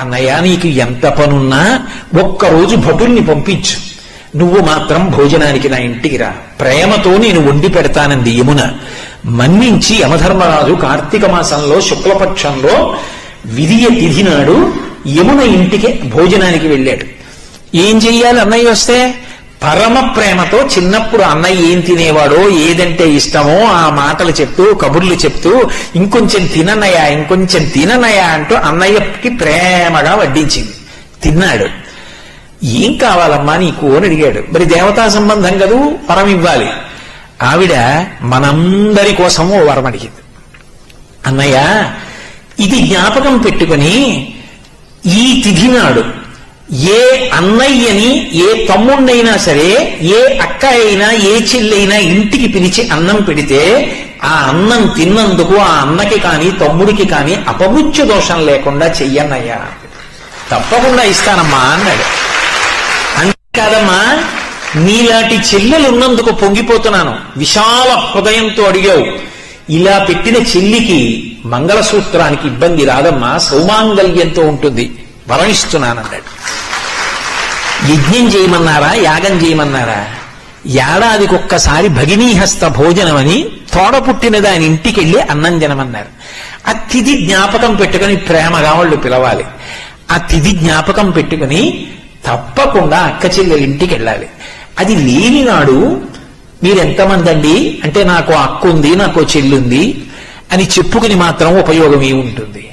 అన్నయ్య నీకు ఎంత పనున్నా ఒక్కరోజు భటుల్ని పంపించు. నువ్వు మాత్రం భోజనానికి నా ఇంటికి రా. ప్రేమతో నేను వండి పెడతానంది యమున. మన్నించి యమధర్మరాజు కార్తీక మాసంలో శుక్లపక్షంలో విధియ తిథి నాడు యమున ఇంటికి భోజనానికి వెళ్ళాడు. ఏం చెయ్యాలి అన్నయ్య వస్తే? పరమ ప్రేమతో చిన్నప్పుడు అన్నయ్య ఏం తినేవాడో ఏదంటే ఇష్టమో ఆ మాటలు చెప్తూ కబుర్లు చెప్తూ ఇంకొంచెం తిననయా ఇంకొంచెం తిననయా అంటూ అన్నయ్యకి ప్రేమగా వడ్డించింది. తిన్నాడు. ఏం కావాలమ్మా నీకు అని అడిగాడు. మరి దేవతా సంబంధం కదూ? వరం ఇవ్వాలి. ఆవిడ మనందరి కోసం ఓ వరం అడిగింది. అన్నయ్య ఇది జ్ఞాపకం పెట్టుకుని ఈ తిథి నాడు ఏ అన్నయ్యని ఏ తమ్ముణ్ణైనా సరే ఏ అక్క అయినా ఏ చెల్లైనా ఇంటికి పిలిచి అన్నం పెడితే ఆ అన్నం తిన్నందుకు ఆ అన్నకి కాని తమ్ముడికి కాని అపముత్య దోషం లేకుండా చెయ్యన్నయ్యా. తప్పకుండా ఇస్తానమ్మా అన్నాడు. అంతే కాదమ్మా నీలాంటి చెల్లెలు ఉన్నందుకు పొంగిపోతున్నాను. విశాల హృదయంతో అడిగావు. ఇలా పెట్టిన చెల్లికి మంగళసూత్రానికి ఇబ్బంది రాదమ్మా సౌమాంగల్యంతో ఉంటుంది. వరణిస్తున్నానన్నాడు యజ్ఞం చేయమన్నారా? యాగం చేయమన్నారా? ఏడాదికి ఒక్కసారి భగినీహస్త భోజనం అని తోడ పుట్టిన దాని ఇంటికి వెళ్ళి అన్నం జనమన్నారు ఆ తిథి జ్ఞాపకం పెట్టుకుని ప్రేమగా వాళ్ళు పిలవాలి. ఆ తిథి జ్ఞాపకం పెట్టుకుని తప్పకుండా అక్క చెల్లెల ఇంటికి వెళ్ళాలి అది లేని నాడు మీరెంతమంది అండి అంటే నాకు అక్క ఉంది నాకు చెల్లుంది అని చెప్పుకుని మాత్రం ఉపయోగమే ఉంటుంది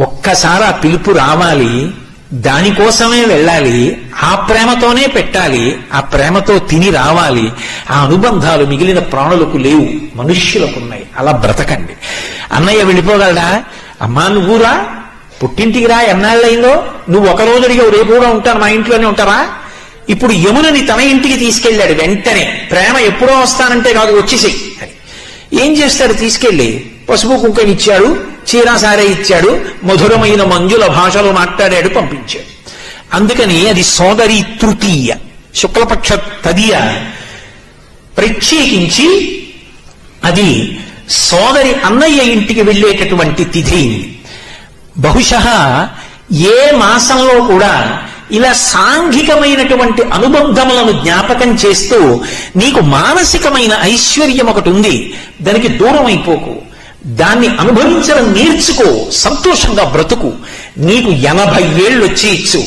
ఒక్కసారి ఆ పిలుపు రావాలి. దానికోసమే వెళ్ళాలి ఆ ప్రేమతోనే పెట్టాలి ఆ ప్రేమతో తిని రావాలి. ఆ అనుబంధాలు మిగిలిన ప్రాణులకు లేవు మనుష్యులకు ఉన్నాయి. అలా బ్రతకండి. అన్నయ్య వెళ్ళిపోగలడా? అమ్మా నువ్వురా పుట్టింటికి రా. ఎన్నాళ్ళైందో నువ్వు ఒక రోజు అడిగావు రేపు కూడా ఉంటాను మా ఇంట్లోనే ఉంటారా ఇప్పుడు యమునని తన ఇంటికి తీసుకెళ్ళాడు వెంటనే. ప్రేమ ఎప్పుడో వస్తానంటే కాదు వచ్చేసి ఏం చేస్తాడు తీసుకెళ్ళి పసుపు కుంకం చీరాసారే చీరా ఇచ్చాడు మధురమైన మంజుల భాషలో మాట్లాడాడు పంపించాడు. అందుకని అది సోదరి తృతీయ శుక్లపక్ష తదియ ప్రత్యేకించి అది సోదరి అన్నయ్య ఇంటికి వెళ్ళేటటువంటి తిథి. బహుశ ఏ మాసంలో కూడా ఇలా సాంఘికమైనటువంటి అనుబంధములను జ్ఞాపకం చేస్తూ నీకు మానసికమైన ఐశ్వర్యం ఒకటి ఉంది దానికి దూరం అయిపోకు. దాన్ని అనుభవించడం నేర్చుకో సంతోషంగా బ్రతుకు. నీకు ఎనభై ఏళ్ళు వచ్చేయచ్చు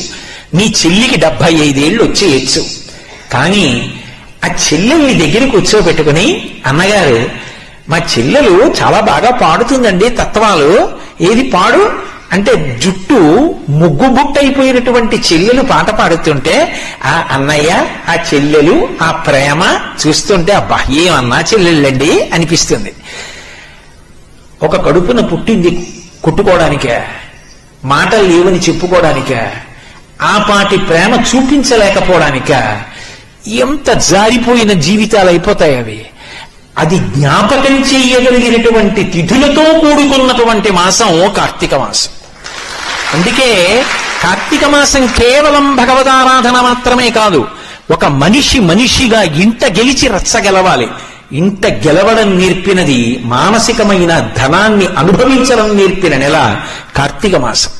నీ చెల్లికి డెబ్బై ఐదేళ్ళు వచ్చేయచ్చు కానీ ఆ చెల్లెల్ని దగ్గరికి కూర్చోబెట్టుకుని అన్నగారు మా చెల్లెలు చాలా బాగా పాడుతుందండి తత్వాలు. ఏది పాడు? అంటే జుట్టు ముగ్గు బుట్టయిపోయినటువంటి చెల్లెలు పాట పాడుతుంటే ఆ అన్నయ్య ఆ చెల్లెలు ఆ ప్రేమ చూస్తుంటే అబ్బా ఏమన్నా చెల్లెళ్ళండి? అనిపిస్తుంది. ఒక కడుపున పుట్టింది కొట్టుకోవడానికే మాటలు లేవని చెప్పుకోవడానికే ఆ పాటి ప్రేమ చూపించలేకపోవడానిక ఎంత జారిపోయిన జీవితాలు అయిపోతాయి అవి. అది జ్ఞాపకం చేయగలిగినటువంటి తిథులతో కూడుకున్నటువంటి మాసం కార్తీక మాసం. అందుకే కార్తీక మాసం కేవలం భగవదారాధన మాత్రమే కాదు ఒక మనిషి మనిషిగా ఇంట గెలిచి రచ్చగలవాలి. ఇంత గెలవడం నేర్పినది మానసికమైన ధనాన్ని అనుభవించడం నేర్పిన నెల కార్తీక మాసం.